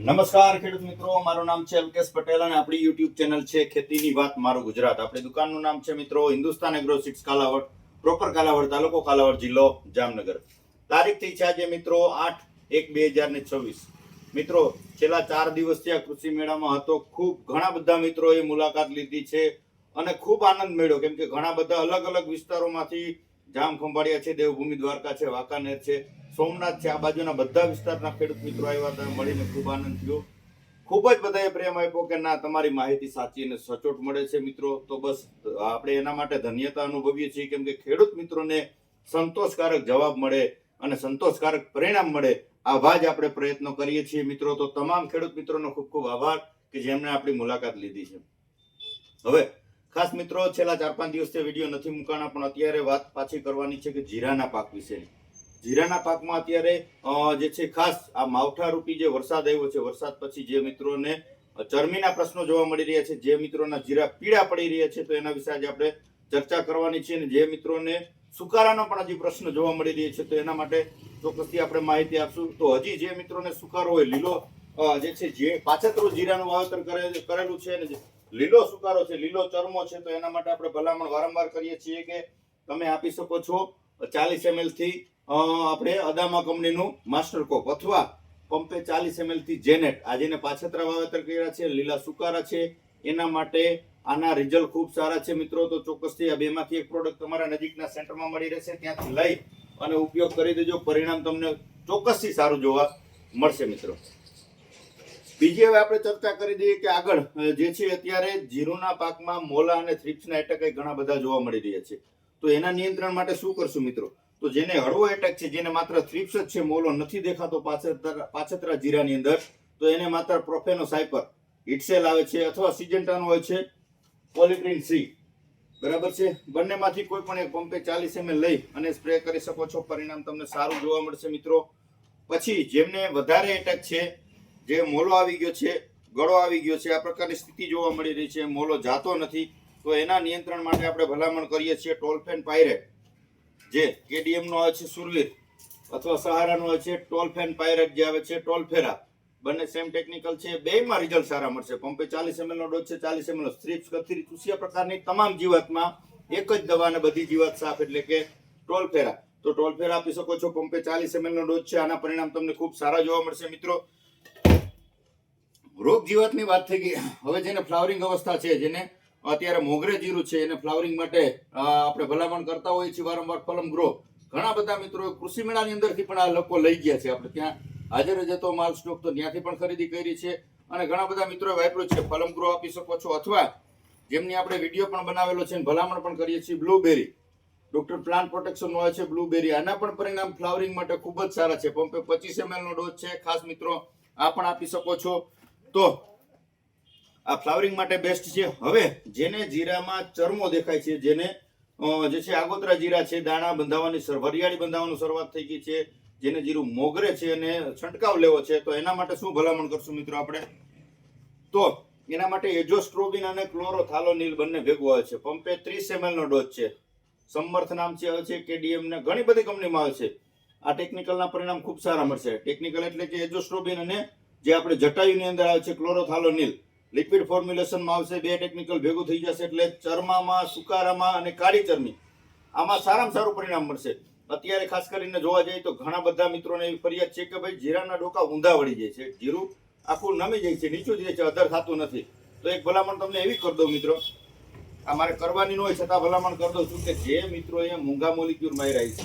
નમસ્કાર ખેડૂત મિત્રો, મારું નામ છે અલ્કેશ પટેલ અને આપણી યુટ્યુબ ચેનલ છે ખેતીની વાત મારું ગુજરાત. આપણી દુકાનનું નામ છે મિત્રો, Hindustan agro seeds Kalavad proper Kalavad તાલુકો કાલાવડ જિલ્લો જામનગર. તારીખ થઈ છે આજે મિત્રો આઠ એક બે હજાર ને છવ્વીસ. મિત્રો, છેલ્લા ચાર દિવસથી આ કૃષિ મેળામાં હતો. ખૂબ ઘણા બધા મિત્રોએ મુલાકાત લીધી છે અને ખૂબ આનંદ મેળ્યો. કેમ કે ઘણા બધા અલગ અલગ વિસ્તારોમાંથી જામ ખંભાળિયા છે, દેવભૂમિ દ્વારકા છે, વાંકાનેર છે. સોમનાથ છે, આ બાજુના બધા વિસ્તારના ખેડૂત મિત્રો આવ્યા હતા, મળીને ખૂબ આનંદ થયો. ખૂબ જ બધાએ પ્રેમ આપ્યો કે ના, તમારી માહિતી સાચી અને સચોટ મળે છે મિત્રો. તો બસ, આપણે એના માટે ધન્યતા અનુભવીએ છીએ, કેમ કે ખેડૂત મિત્રોને સંતોષકારક જવાબ મળે અને સંતોષકારક પરિણામ મળે, આવા જ આપણે પ્રયત્નો કરીએ છીએ મિત્રો. તો તમામ ખેડૂત મિત્રોનો ખૂબ ખૂબ આભાર કે જેમણે આપણી મુલાકાત લીધી છે. હવે, ખાસ મિત્રો, છેલ્લા ચાર પાંચ દિવસથી વીડિયો નથી મૂકાણા પણ અત્યારે વાત પાછી કરવાની છે કે જીરાના પાક વિશેની. જીરાના પાકમાં અત્યારે જે છે ખાસ આ માવઠા રૂપી જે વરસાદ આવ્યો છે, વરસાદ પછી જે મિત્રોને ચરમીના પ્રશ્નો જોવા મળી રહ્યા છે, જે મિત્રોના જીરા પીળા પડી રહ્યા છે, તો એના વિશે આજે આપણે ચર્ચા કરવાની છે અને જે મિત્રોને સુકારાનો પણ હજી પ્રશ્ન જોવા મળી રહ્યો છે, તો એના માટે ચોક્કસથી આપણે માહિતી આપશું. તો હજી જે મિત્રોને સુકારો હોય, લીલો જે છે, જે પાછતરું જીરાનું વાવેતર કરે- કરેલું છે ને લીલો સુકારો છે, લીલો ચરમો છે, તો એના માટે આપણે ભલામણ વારંવાર કરીએ છીએ કે તમે આપી શકો છો ચાલીસ એમએલથી આપણે અદામા કંપનીનું માસ્ટર કોપ અથવા પંપે ચાલીસ એમએલથી જેનેટ. આ જેને પાછતરા વાવેતર કર્યા છે, લીલા સુકારા છે. એના માટે આના રિઝલ્ટ ખૂબ સારા છે મિત્રો. તો ચોક્કસથી આ બેમાંથી એક પ્રોડક્ટ તમારા નજીકના સેન્ટરમાં મળી રહેશે. ત્યાંથી લઈ અને ઉપયોગ કરી દેજો. પરિણામ તમને ચોક્કસથી સારું જોવા મળશે મિત્રો. બીજી હવે આપણે ચર્ચા કરી દઈએ કે આગળ જે છે અત્યારે જીરુના પાકમાં મોલા અને થ્રિપ્સના એટેક ઘણા બધા જોવા મળી રહ્યા છે. તો એના નિયંત્રણ માટે શું કરશું મિત્રો? તો જેને હળવો એટેક છે, જેને માત્ર થ્રિપ્સ જ છે, મોલો નથી દેખાતો પાછતરા જીરાની અંદર, તો એને માત્ર પ્રોફેનો સાયપર હિટસેલ આવે છે અથવા સિજન્ટાનો હોય છે પોલિક્રીન સી બરાબર છે? બંનેમાંથી કોઈ પણ એક પંપે ચાલીસ એમએલ લઈ અને સ્પ્રે કરી શકો છો. પરિણામ તમને સારું જોવા મળશે મિત્રો. પછી જેમને વધારે એટેક છે, જે મોલો આવી ગયો છે, ગળો આવી ગયો છે, આ પ્રકારની સ્થિતિ જોવા મળી રહી છે. મોલો જાતો નથી. તો એના નિયંત્રણ માટે આપણે ભલામણ કરીએ છીએ ટોલફેન પાયરેટ જે કેડીએમ નો આવે છે સુરવીર અથવા સહારાનો હોય છે ટોલફેન પાયરેટ જે આવે છે ટોલફેરા બંને સેમ ટેકનિકલ છે. બેમાં રિઝલ્ટ સારા મળશે. પંપે ચાલીસ એમએલ નો ડોઝ છે, ચાલીસ એમએલ નો. સ્ટ્રીપ્સ કથરી ચૂસિયા પ્રકારની તમામ જીવાતમાં એક જ દવાને બધી જીવાત સાફ એટલે કે ટોલફેરા તો ટોલફેરા આપી શકો છો. પંપે ચાલીસ એમએલ નો ડોઝ છે. આના પરિણામ તમને ખૂબ સારા જોવા મળશે, મિત્રો. રોગ જીવાતની વાત થઈ ગઈ. હવે જેને ફ્લાવરિંગ અવસ્થા છે, જેને અત્યારે મોગરે જીરું છે, એને ફ્લાવરિંગ માટે આપણે ભલામણ કરતા હોઈએ છીએ વારંવાર ફલમ ગ્રો ઘણા બધા મિત્રો કૃષિ મેળાની અંદરથી પણ આ લોકો લઈ ગયા છે. આપણે ત્યાં હાજર જ હતો માલ સ્ટોક તો ત્યાંથી પણ ખરીદી કરી છે. અને ઘણા બધા મિત્રોએ વાપર્યું છે, ફલમ ગ્રો આપી શકો છો અથવા જેમની આપણે વીડિયો પણ બનાવેલો છે ભલામણ પણ કરીએ છીએ બ્લુબેરી ડોક્ટર પ્લાન્ટ પ્રોટેક્શન હોય છે બ્લુબેરી આના પણ પરિણામ ફ્લાવરિંગ માટે ખૂબ જ સારા છે. પંપે પચીસ એમએલ નો ડોઝ છે. ખાસ મિત્રો, આ પણ આપી શકો છો. તો આ ફ્લાવરિંગ માટે બેસ્ટ છે. હવે જેને જીરામાં ચરમો દેખાય છે, જેને જે છે આગોતરા જીરા છે, દાણા બંધાવવાની વરિયાળી બંધાવવાની શરૂઆત થઈ ગઈ છે, જેને જીરું મોગરે છે અને છંટકાવ લેવો છે, તો એના માટે શું ભલામણ કરશું મિત્રો આપણે? તો એના માટે એજોસ્ટ્રોબિન અને ક્લોરોથાલોનિલ બંને ભેગું આવે છે. પંપે ત્રીસ એમએલ નો ડોઝ છે. સમર્થ નામ છે, આવે છે, કેડીએમ ને ઘણી બધી કંપનીમાં આવે છે. આ ટેકનિકલના પરિણામ ખૂબ સારા મળશે. ટેકનિકલ એટલે કે એજોસ્ટ્રોબિન અને જે આપણે જટાયુની અંદર આવે છે, ક્લોરોથાલોનિલ. લિક્વિડ ફોર્મ્યુલેશનમાં આવશે, બે ટેકનિકલ ભેગું થઈ જશે એટલે ચરમામાં, સુકારામાં અને કાળી ચરમી. આમાં સારામાં સારું પરિણામ મળશે. અત્યારે ખાસ કરીને જોવા જઈએ તો ઘણા બધા મિત્રોને એવી ફરિયાદ છે કે ભાઈ, જીરાના ડોકા ઊંધા વળી જાય છે. જીરું આખું નમી જાય છે, નીચું જાય છે, અધર થતું નથી. તો એક ભલામણ તમને એવી કરી દઉં મિત્રો. આ મારે કરવાની ન હોય છતાં ભલામણ કરી દઉં છું કે જે મિત્રોએ મોંઘા મોલિક્યુલ માર્યા છે,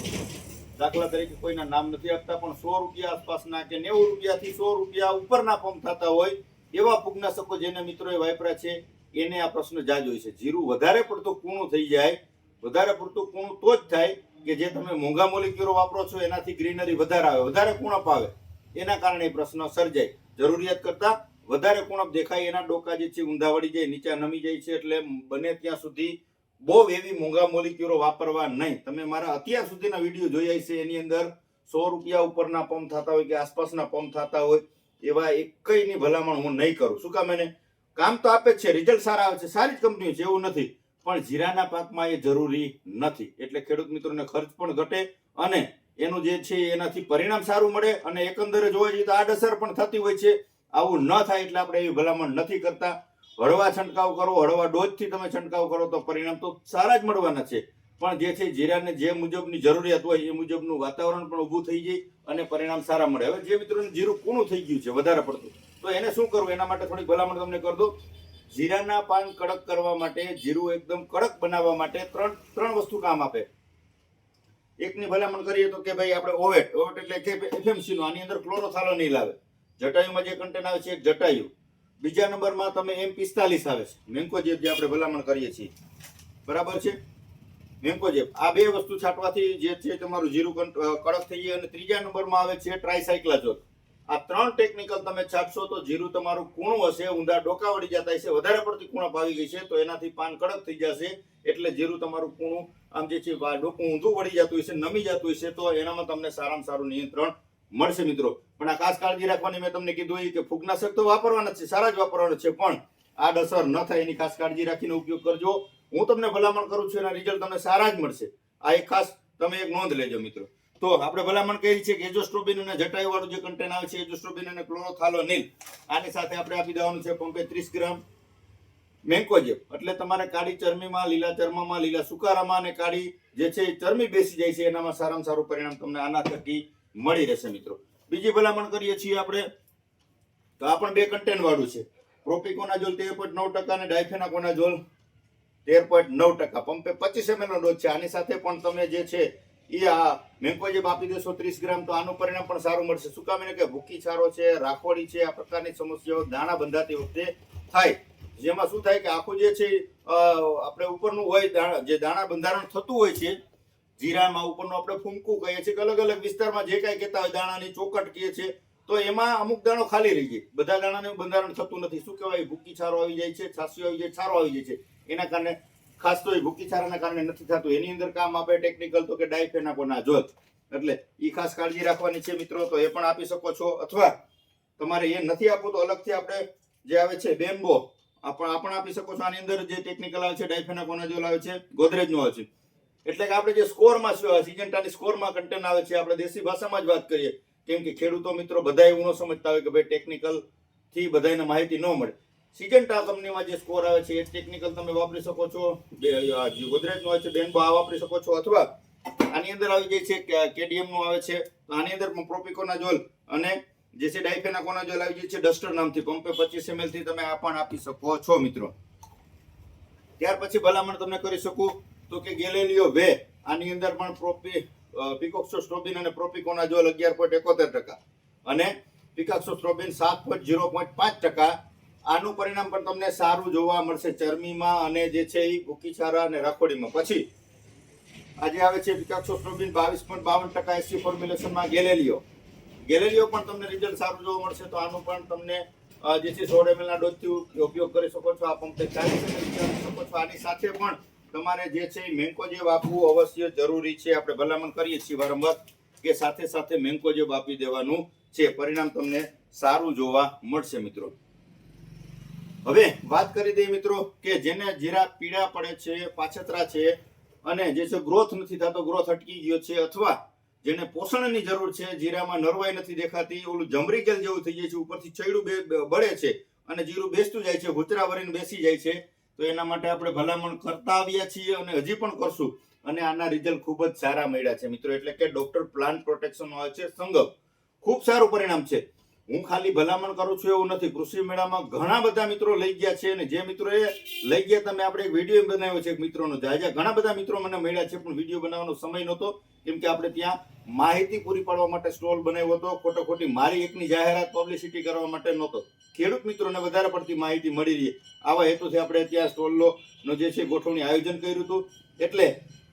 દાખલા તરીકે કોઈના નામ નથી આપતા, પણ સો રૂપિયા આસપાસના કે નેવું રૂપિયાથી સો રૂપિયા ઉપરના પંપ થતા હોય એવા ફૂગનાશકો જેને મિત્રોએ વાપર્યા છે, એને આ પ્રશ્ન જાજ હોય છે. જીરું વધારે પડતું કૂણું થઈ જાય, વધારે પડતું કૂણું તો જ થાય કે જે તમે મોંઘા મોલિક્યુલો વાપરો છો, એનાથી ગ્રીનરી વધારે આવે, વધારે કુણપ આવે એના કારણે પ્રશ્ન સર્જાય. જરૂરિયાત કરતાં વધારે કુણપ દેખાય, એના ડોકા જે છે ઊંધા વળી જાય, નીચે નમી જાય છે, એટલે બને ત્યાં સુધી બહુ એવી મોંઘા મોલિક્યુલો વાપરવા નહીં. તમે મારા અત્યાર સુધીના વીડિયો જોયા છે એની અંદર સો રૂપિયા ઉપરના પંપ થતા હોય કે આસપાસના પંપ થતા હોય એવા એકયની ભલામણ હું નહીં કરું. શું કામ એને? કામ તો આપે જ છે રિઝલ્ટ સારા આવે છે, સારી જ કંપનીઓ છે, એવું નથી. પણ જીરાના પાકમાં એ જરૂરી નથી. એટલે ખેડૂત મિત્રોને ખર્ચ પણ ઘટે અને એનું જે છે એનાથી પરિણામ સારું મળે અને એકંદરે જોવા જઈએ તો આડઅસર પણ થતી હોય છે. આવું ન થાય એટલે આપણે એવી ભલામણ નથી કરતા. હળવા છંટકાવ કરો, હળવા ડોઝથી તમે છંટકાવ કરો તો પરિણામ તો સારા જ મળવાના છે. પણ જે છે જીરાને જે મુજબની જરૂરિયાત હોય એ મુજબનું વાતાવરણ પણ ઊભું થઈ જાય અને પરિણામ સારા મળે. હવે જે મિત્રોને જીરું કૂણું થઈ ગયું છે, વધારે પડતું, તો એને શું કરવું? એના માટે થોડીક ભલામણ તમને કરી દઉં. જીરાના પાન કડક કરવા માટે જીરું એકદમ કડક બનાવવા માટે ત્રણ ત્રણ વસ્તુ કામ આપે. એકની ભલામણ કરીએ તો કે ભાઈ આપણે ઓવેટ ઓવેટ એટલે કે એફએમસીનો, આની અંદર ક્લોરોથાલો નહીં લાવે. જટાયુમાં જે કન્ટેન આવે છે એક જટાયુ. બીજા નંબરમાં તમે એમ પિસ્તાલીસ આવે છે. મેંકો જે આપણે ભલામણ કરીએ છીએ. બરાબર છે? મેન્કોજેબ આ બે વસ્તુ છાંટવાથી જે છે તમારું જીરું કડક થઈ જાય અને ત્રીજા નંબરમાં આવે છે ટ્રાયસાયક્લાઝોલ આ ત્રણ ટેકનિકલ તમે છાંટશો તો જીરું તમારું કૂણું હશે, ઊંધા ડોકા વળી જતા હશે, વધારે પડતી કૂણપ આવી ગઈ છે, તો એનાથી પાન કડક થઈ જશે, એટલે જીરું તમારું કૂણું, આમ જે છે ડોકું ઊંધું વળી જતું હશે, નમી જતું હશે, તો એનામાં તમને સારામાં સારું નિયંત્રણ મળશે મિત્રો. પણ આ ખાસ કાળજી રાખવાની મેં તમને કીધું એ કે ફૂગનાશક તો વાપરવાના છે, સારા જ વાપરવાના છે, પણ આડ અસર ન થાય એની ખાસ કાળજી રાખીને ઉપયોગ કરજો. હું તમને ભલામણ કરું છું, એના રિઝલ્ટ તમને સારા જ મળશે. આ એક ખાસ તમે એક નોંધ લેજો મિત્રો. તો આપણે ભલામણ કહી છે કે એજોસ્ટ્રોબિન અને જટાયુ વાળું જે કન્ટેન આવે છે, એજોસ્ટ્રોબિન અને ક્લોરોથાલોનિલ, આની સાથે આપણે આપી દેવાનું છે પંપે ત્રીસ ગ્રામ મેન્કોજેબ. એટલે તમારે કાળી ચરમીમાં લીલા ચરમામાં, લીલા સુકારામાં અને કાળી જે છે ચરમી બેસી જાય છે, એનામાં સારામાં સારું પરિણામ તમને આના થકી મળી રહેશે મિત્રો. બીજી ભલામણ કરીએ છીએ આપણે, તો આ પણ બે કન્ટેન વાળું છે. પ્રોપિકોનાઝોલ તેર પોઈન્ટ નવ ટકા અને ડાયફેનાકોનાઝોલ તેર પોઈન્ટ નવ ટકા. પંપે પચીસ એમએલ નો ડોઝ છે. આની સાથે પણ તમે જે છે એ આ મેન્કોજેબ આપી દેશો ત્રીસ ગ્રામ, તો આનું પરિણામ પણ સારું મળશે. શું કામ એને કે ભૂકી છારો છે, રાખોડી છે, આ પ્રકારની સમસ્યાઓ દાણા બંધાતી વખતે થાય. જેમાં શું થાય કે આખું જે છે આપણે ઉપરનું હોય જે દાણા બંધારણ થતું હોય છે, જીરામાં ઉપરનું આપણે ફૂંકું કહીએ છીએ કે અલગ અલગ વિસ્તારમાં જે કાંઈ કહેતા હોય દાણાની ચોકટ કહીએ છીએ, તો એમાં અમુક દાણો ખાલી રહી જાય. બધા દાણાનું બંધારણ થતું નથી. શું કહેવાય? ભૂકી છારો આવી જાય છે છાસીઓ આવી જાય, છારો આવી જાય છે. એના કારણે ખાસ તો એ ભૂકી છારાના કારણે નથી થતું. એની અંદર કામ આપે ટેકનિકલ તો કે ડાયફેનાકોના જોત. એટલે એ ખાસ કાળજી રાખવાની છે મિત્રો, તો એ પણ આપી શકો છો. અથવા તમારે એ નથી આપવું તો અલગથી આપણે જે આવે છે બેમ્બો પણ આ આપી શકો છો. આની અંદર જે ટેકનિકલ આવે છે ડાયફેનાકોનાઝોલ આવે છે ગોદરેજનો આવે છે. એટલે કે આપણે જે સ્કોરમાં સિજન્ટાની સ્કોરમાં કન્ટેન આવે છે, આપણે દેશી ભાષામાં જ વાત કરીએ. કેમ કે ખેડૂતો મિત્રો બધા એવું ન સમજતા હોય કે ભાઈ ટેકનિકલથી બધાને માહિતી ન મળે. સિજન્ટા કંપનીમાં જે સ્કોર આવે છે. એ ટેકનિકલ તમે વાપરી શકો છો. જે ગોદરેજનું આવે છે, બેનબો, આ વાપરી શકો છો. અથવા આની અંદર આવી જાય છે કેડીએમનું આવે છે. તો આની અંદર પણ પ્રોપિકોનાઝોલ અને જે છે ડાયફેનાકોનાઝોલ આવી જાય છે ડસ્ટર નામથી. પંપે પચીસ એમએલથી તમે આ પણ આપી શકો છો, મિત્રો. ત્યાર પછી ભલામણ તમને કરી શકું તો કે ગેલેલિયો વે, આની અંદર પણ પ્રોપી પિકોક્સોસ્ટ્રોબિન અને પ્રોપિકોનાઝોલ અગિયાર પોઈન્ટ એકોતેર ટકા અને પિકાક્સોસ્ટ્રોબિન સાત પોઈન્ટ ઝીરો પોઈન્ટ પાંચ ટકા આનું પરિણામ પણ તમને સારું જોવા મળશે ચરમીમાં અને જે છે એ ભૂકીછારા અને રાખોડીમાં. પછી આજે આવે છે પિકાક્સોસ્ટ્રોબિન બાવીસ પોઈન્ટ બાવન ટકા એસી ફોર્મ્યુલેશનમાં ગેલેલિયો. ગેલેલિયો પણ તમને રિઝલ્ટ સારું જોવા મળશે તો આનું પણ તમને જે છે સોળ એમએલ ના ડોઝથી ઉપયોગ કરી શકો છો. આ પંપે એમએલ શકો છો. આની સાથે પણ તમારે જે છે એ મેન્કોજેબ આપવું અવશ્ય જરૂરી છે. આપણે ભલામણ કરીએ છીએ વારંવાર કે સાથે સાથે મેન્કોજેબ આપી દેવાનું છે. પરિણામ તમને સારું જોવા મળશે મિત્રો. હવે વાત કરી દઈએ મિત્રો કે જેને જીરા પીળા પડે છે, પાછતરા છે અને જે છે ગ્રોથ નથી થતો, ગ્રોથ અટકી ગયો છે અથવા જેને પોષણની જરૂર છે, જીરામાં નરવાઈ નથી દેખાતી, ઓલું જમરી ગેલ જેવું થઈ જાય છે, ઉપરથી ચૈડું બળે છે અને જીરું બેસતું જાય છે હુચરા ભરીને બેસી જાય છે, તો એના માટે આપણે ભલામણ કરતા આવ્યા છીએ અને હજી પણ કરશું. અને આના રિઝલ્ટ ખૂબ જ સારા મળ્યા છે મિત્રો, એટલે કે ડોક્ટર પ્લાન્ટ પ્રોટેક્શન આવે છે સંગમ. ખૂબ સારું પરિણામ છે. હું ખાલી ભલામણ કરું છું એવું નથી. કૃષિ મેળામાં ઘણા બધા મિત્રો લઈ ગયા છે અને જે મિત્રોએ લઈ ગયા તમે આપણે એક વીડિયો બનાવ્યો છે એક મિત્રોનો જાજા ઘણા બધા મિત્રો મને મળ્યા છે, પણ વીડિયો બનાવવાનો સમય નહોતો, કેમ કે આપણે ત્યાં માહિતી પૂરી પાડવા માટે સ્ટોલ બનાવ્યો હતો. ખોટો ખોટી મારી એકની જાહેરાત પબ્લિસિટી કરવા માટે નહોતો. ખેડૂત મિત્રોને વધારે પડતી માહિતી મળી રહી. આવા હેતુથી આપણે ત્યાં સ્ટોલનો જે છે ગોઠવણી આયોજન કર્યું હતું. એટલે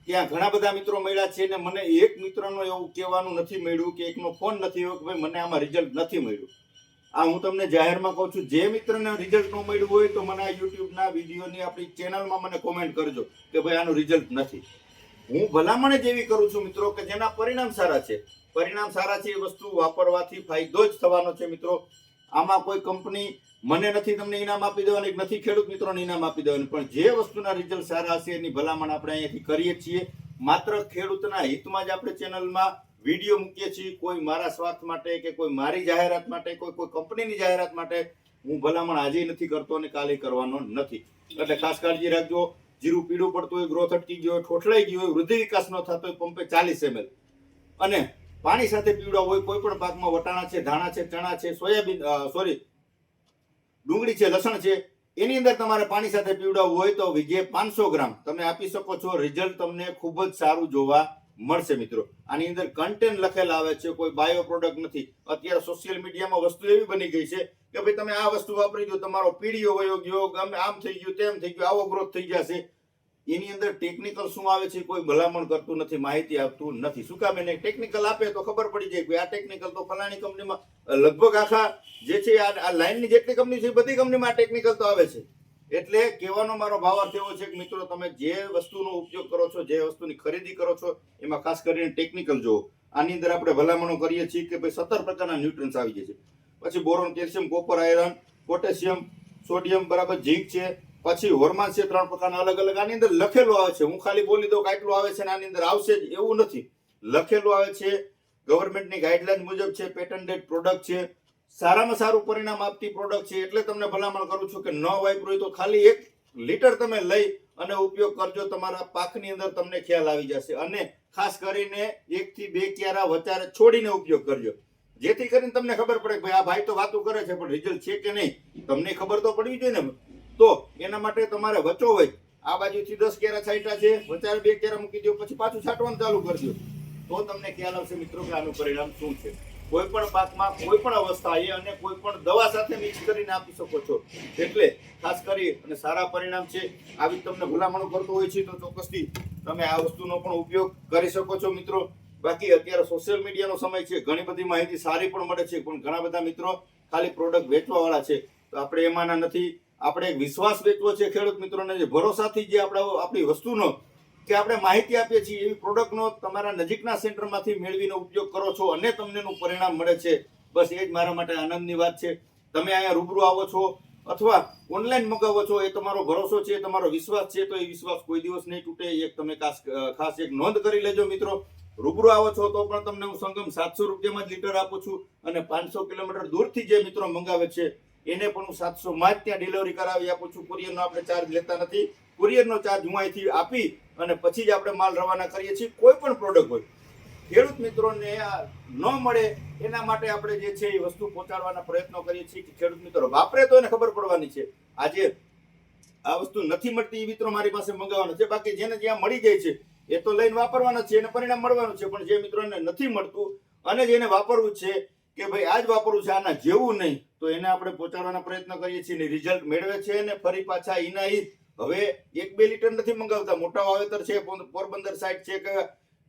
ત્યાં ઘણા બધા મિત્રો મળ્યા છે ને મને એક મિત્રનો એવું કહેવાનું નથી મળ્યું કે એકનો ફોન નથી આવ્યો કે ભાઈ મને આમાં રિઝલ્ટ નથી મળ્યું. આ હું તમને જાહેરમાં કહું છું, જે મિત્રને રિઝલ્ટ ન મળ્યું હોય તો મને આ યુટ્યુબના વિડીયોની આપણી ચેનલમાં મને કોમેન્ટ કરજો કે ભાઈ આનું રિઝલ્ટ નથી. હું ભલામણ જ એવી કરું છું મિત્રો કે જેના પરિણામ સારા છે. પરિણામ સારા છે એ વસ્તુ વાપરવાથી ફાયદો જ થવાનો છે મિત્રો. આમાં કોઈ કંપની મને નથી તમને ઇનામ આપી દેવાનું નથી ખેડૂત મિત્રોને ઇનામ આપી દેવાનું, પણ જે વસ્તુના રિઝલ્ટ સારા હશે એની ભલામણ આપણે અહીંયાથી કરીએ છીએ. માત્ર ખેડૂતના હિતમાં જ આપણે ચેનલમાં વીડિયો મૂકીએ છીએ. કોઈ મારા સ્વાર્થ માટે કે કોઈ મારી જાહેરાત માટે, કોઈ કોઈ કંપનીની જાહેરાત માટે હું ભલામણ આજે નથી કરતો અને કાલે કરવાનો નથી. એટલે ખાસ કાળજી રાખજો. જીરું પીળું પડતું હોય, ગ્રોથ અટકી ગયો હોય, ઠોઠલાઈ ગયું હોય, વૃદ્ધિ વિકાસ ન થતો હોય, પંપે ચાલીસ એમએલ. અને પાણી સાથે પીવડાવ હોય, કોઈ પણ પાકમાં વટાણા છે, ધાણા છે, ચણા છે, સોયાબીન સોરી ડુંગળી છે, લસણ છે, એની અંદર તમારે પાણી સાથે પીવડાવવું હોય તો વિઘે પાંચસો ગ્રામ, તમે આપી શકો છો રિઝલ્ટ તમને ખૂબ જ સારું જોવા મળશે મિત્રો. આની અંદર કન્ટેન્ટ લખેલા આવે છે, કોઈ બાયો પ્રોડક્ટ નથી. અત્યારે સોશિયલ મીડિયામાં વસ્તુ એવી બની ગઈ છે કે ભાઈ તમે આ વસ્તુ વાપરી દો તમારો પીડીઓ વયો ગયો આમ થઈ ગયું, તેમ થઈ ગયું, આવો ગ્રોથ થઈ જશે. એની અંદર ટેકનિકલ શું આવે છે કોઈ ભલામણ કરતું નથી, માહિતી આપતું નથી. શું કામ એને ટેકનિકલ આપે તો ખબર પડી જાય કે આ ટેકનિકલ તો ફલાણી કંપનીમાં લગભગ આખા જે છે આ લાઈનની જેટલી કંપની છે બધી કંપનીમાં ટેકનિકલ તો આવે છે. એટલે કહેવાનો મારો ભાવાર્થ એવો છે કે મિત્રો, તમે જે વસ્તુનો ઉપયોગ કરો છો, જે વસ્તુની ખરીદી કરો છો, એમાં ખાસ કરીને ટેકનિકલ જુઓ. આની અંદર આપણે ભલામણો કરીએ છીએ કે ભાઈ સત્તર પ્રકારના ન્યુટ્રન્સ આવી જાય છે. પછી boron, calcium, copper, iron, potassium, sodium, બરાબર, ઝીંક છે. પછી હોર્માન છે ત્રણ પ્રકારના અલગ અલગ. આની અંદર લખેલું આવે છે. હું ખાલી બોલી દઉં કે આવે છે આની અંદર આવશે જ એવું નથી. લખેલું આવે છે ગવર્મેન્ટની ગાઈડલાઈન મુજબ છે પેટન્ટેડ પ્રોડક્ટ છે, સારામાં સારું પરિણામ આપતી પ્રોડક્ટ છે. એટલે તમને ભલામણ કરું છું કે ન વાપરું હોય તો ખાલી એક લીટર તમે લઈ અને ઉપયોગ કરજો. તમારા પાકની અંદર તમને ખ્યાલ આવી જશે. અને ખાસ કરીને એકથી બે ક્યારા વચારે છોડીને ઉપયોગ કરજો. જેથી કરીને તમને ખબર પડે કે ભાઈ આ ભાઈ તો વાતો કરે છે, પણ રિઝલ્ટ છે કે નહીં? તમને ખબર તો પડવી જોઈએ ને. તો એના માટે તમારે વચો હોય. આ બાજુથી દસ કેરા છાંટા છે વચારે બે કેરા મૂકી દો પછી પાછું છાંટવાનું ચાલુ કરજો તો તમને ખ્યાલ આવશે મિત્રો કે આનું પરિણામ શું છે. કોઈ પણ પાકમાં કોઈ પણ અવસ્થાએ અને કોઈ પણ દવા સાથે મિક્સ કરીને આપી શકો છો. એટલે ખાસ કરી અને સારા પરિણામ છે. આવી તમને ભલામણો કરતો હોય છે તો ચોક્કસથી તમે આ વસ્તુનો પણ ઉપયોગ કરી શકો છો મિત્રો. બાકી અત્યારે સોશિયલ મીડિયાનો સમય છે. ઘણી બધી માહિતી સારી પણ મળે છે. પણ ઘણા બધા મિત્રો ખાલી પ્રોડક્ટ વેચવાવાળા છે. તો આપણે એમાંના નથી. આપણે એક વિશ્વાસ વેચવો છે ખેડૂત મિત્રોને, જે ભરોસાથી જે આપણે આપણી વસ્તુનો કે આપણે માહિતી આપીએ છીએ, એવી પ્રોડક્ટનો તમારા નજીકના સેન્ટરમાંથી મેળવીને ઉપયોગ કરો છો અને તમને એનું પરિણામ મળે છે. બસ એ જ મારા માટે આનંદની વાત છે. તમે અહીંયા રૂબરૂ આવો છો અથવા ઓનલાઈન મગાવો છો, એ તમારો ભરોસો છે, તમારો વિશ્વાસ છે, તો એ વિશ્વાસ કોઈ દિવસ નહીં તૂટે. એક તમે ખાસ ખાસ એક નોંધ કરી લેજો મિત્રો. રૂબરૂ આવો છો તો પણ તમને હું સંગમ સાતસો રૂપિયામાં જ લીટર આપું છું અને પાંચસો કિલોમીટર દૂરથી જે મિત્રો મંગાવે છે એને પણ હું સાતસો માં જ ત્યાં ડિલિવરી કરાવી આપું છું. કુરિયરનો આપણે ચાર્જ લેતા નથી. કુરિયરનો ચાર્જ હું અહીંથી આપી અને પછી જ આપણે માલ રવાના કરીએ છીએ. કોઈ પણ પ્રોડક્ટ હોય. ખેડૂત મિત્રોને આ ન મળે એના માટે આપણે જે છે એ વસ્તુ પહોંચાડવાના પ્રયત્નો કરીએ છીએ કે ખેડૂત મિત્રો વાપરે તો એને ખબર પડવાની છે. આજે આ વસ્તુ નથી મળતી એ મિત્રો મારી પાસે મંગાવવાનો છે. બાકી જેને જ્યાં મળી જાય છે એ તો લઈને વાપરવાના છે, એને પરિણામ મળવાનું છે. પણ જે મિત્રોને નથી મળતું અને જેને વાપરવું છે કે ભાઈ આ જ વાપરવું છે, આના જેવું નહીં, તો એને આપણે પહોંચાડવાના પ્રયત્ન કરીએ છીએ ને રિઝલ્ટ મેળવે છે અને ફરી પાછા એના હવે એક બે લીટર નથી મંગાવતા, મોટા વાવેતર છે પોરબંદર સાઈડ છે કે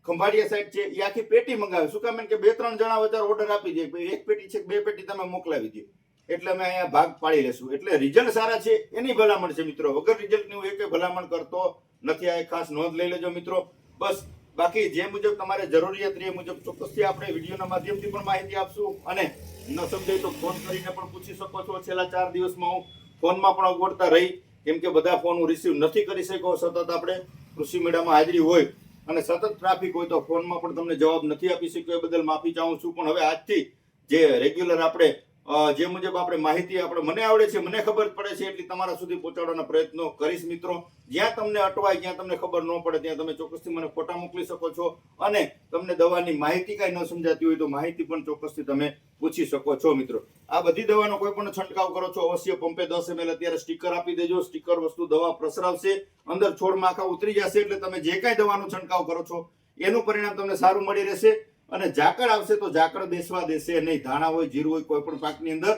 ખંભાળિયા સાઈડ છે એ આખી પેટી મંગાવે. શું કામ કે બે ત્રણ જણા વધારે ઓર્ડર આપી દે એક પેટી છે બે પેટી તમે મોકલાવી દો. એટલે અમે અહીંયા ભાગ પાડી લેશું. એટલે રિઝલ્ટ સારા છે, એની ભલામણ છે મિત્રો. વગર રિઝલ્ટની હું એક ભલામણ કરતો નથી. આ ખાસ નોંધ લઈ લેજો મિત્રો. બસ બાકી જે મુજબ તમારે જરૂરિયાત રહે મુજબ ચોક્કસથી આપણે વિડીયોના માધ્યમથી પણ માહિતી આપશું અને ન સમજાય તો ફોન કરીને પણ પૂછી શકો છો. છેલ્લા ચાર દિવસમાં હું ફોનમાં પણ અગવડતા રહી, કેમ કે બધા ફોન હું રિસીવ નથી કરી શક્યો. સતત આપણે કૃષિ મેળામાં હાજરી હોય અને સતત ટ્રાફિક હોય તો ફોનમાં પણ તમને જવાબ નથી આપી શક્યો. એ બદલ માફી ચાહું છું. પણ હવે આજથી જે રેગ્યુલર આપણે જે મુજબ આપણે માહિતી આપણે મને આવડે છે, મને ખબર પડે છે, એટલી તમારા સુધી પહોંચાડવાના પ્રયત્નો કરીશ મિત્રો. જ્યાં તમને અટવાય, જ્યાં તમને ખબર ન પડે, ત્યાં તમે ચોક્કસથી મને ફોટા મોકલી શકો છો અને તમને દવાની માહિતી કાંઈ ન સમજાતી હોય તો માહિતી પણ ચોક્કસથી તમે પૂછી શકો છો મિત્રો. આ બધી દવાનો કોઈ પણ છંટકાવ કરો છો, અવશ્ય પંપે દસ એમએલ અત્યારે સ્ટીકર આપી દેજો. સ્ટીકર વસ્તુ દવા પ્રસરાવશે, અંદર છોડમાં આખા ઉતરી જશે, એટલે તમે જે કાંઈ દવાનો છંટકાવ કરો છો, એનું પરિણામ તમને સારું મળી રહેશે. અને ઝાકળ આવશે તો ઝાકળ બેસવા દેશે નહીં. ધાણા હોય, જીરું હોય, કોઈ પણ પાકની અંદર.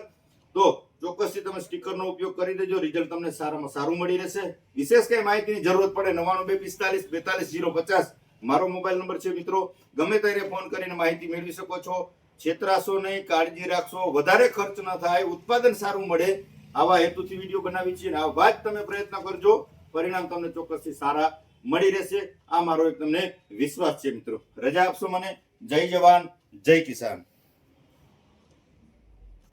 તો ચોક્કસથી તમે સ્ટીકરનો ઉપયોગ કરી દેજો. રિઝલ્ટ તમને સારામાં સારું મળી રહેશે. વિશેષ કઈ માહિતીની જરૂરત પડે નવાણું બે પિસ્તાલીસ બેતાલીસ જીરો પચાસ. મારો મોબાઈલ નંબર છે મિત્રો. ગમે ત્યારે ફોન કરીને માહિતી મેળવી શકો છો. છેતરાશો નહીં, કાળજી રાખશો. વધારે ખર્ચ ન થાય, ઉત્પાદન સારું મળે આવા હેતુથી વીડિયો બનાવી છીએ અને આવા જ તમે પ્રયત્ન કરજો. પરિણામ તમને ચોક્કસથી સારા મળી રહેશે. આ મારો એક તમને વિશ્વાસ છે મિત્રો. રજા આપશો મને. જય જવાન, જય કિસાન.